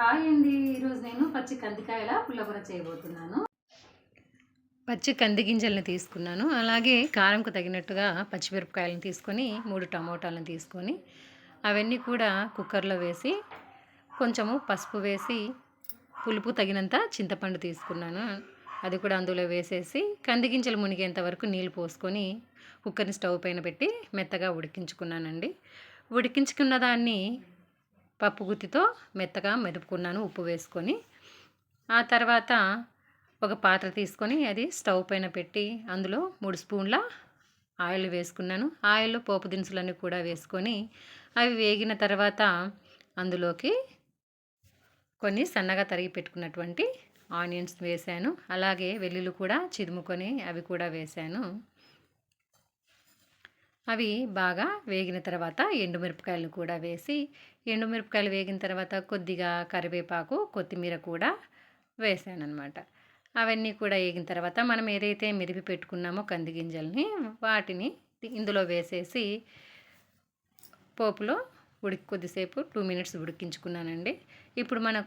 Hi అండి. ఈరోజు నేను పచ్చి కందికాయల పుల్లకూర చేయబోతున్నాను. పచ్చి కంది గింజల్ని తీసుకున్నాను. అలాగే కారంకు తగినట్టుగా పచ్చిమిరపకాయలను తీసుకొని మూడు టమోటాలను తీసుకొని అవన్నీ కూడా కుక్కర్లో వేసి కొంచెము పసుపు వేసి పులుపు తగినంత చింతపండు తీసుకున్నాను. అది కూడా అందులో వేసేసి కంది గింజలు మునిగేంత వరకు నీళ్ళు పోసుకొని కుక్కర్ని స్టవ్ పైన పెట్టి మెత్తగా ఉడికించుకున్నానండి. ఉడికించుకున్న దాన్ని పప్పు గుత్తితో మెత్తగా మెదుపుకున్నాను ఉప్పు వేసుకొని. ఆ తర్వాత ఒక పాత్ర తీసుకొని అది స్టవ్ పైన పెట్టి అందులో మూడు స్పూన్ల ఆయిల్ వేసుకున్నాను. ఆయిల్ పోపు దినుసులన్నీ కూడా వేసుకొని అవి వేగిన తర్వాత అందులోకి కొన్ని సన్నగా తరిగి పెట్టుకున్నటువంటి ఆనియన్స్ వేసాను. అలాగే వెల్లుల్లి కూడా చిదుముకొని అవి కూడా వేసాను. అవి బాగా వేగిన తర్వాత ఎండుమిరపకాయలు కూడా వేసి ఎండుమిరపకాయలు వేగిన తర్వాత కొద్దిగా కరివేపాకు కొత్తిమీర కూడా వేసాను అనమాట అవన్నీ కూడా వేగిన తర్వాత మనం ఏదైతే మిరిపి పెట్టుకున్నామో కంది గింజల్ని వాటిని ఇందులో వేసేసి పోపులో ఉడికి కొద్దిసేపు టూ మినిట్స్ ఉడికించుకున్నానండి. ఇప్పుడు మనకు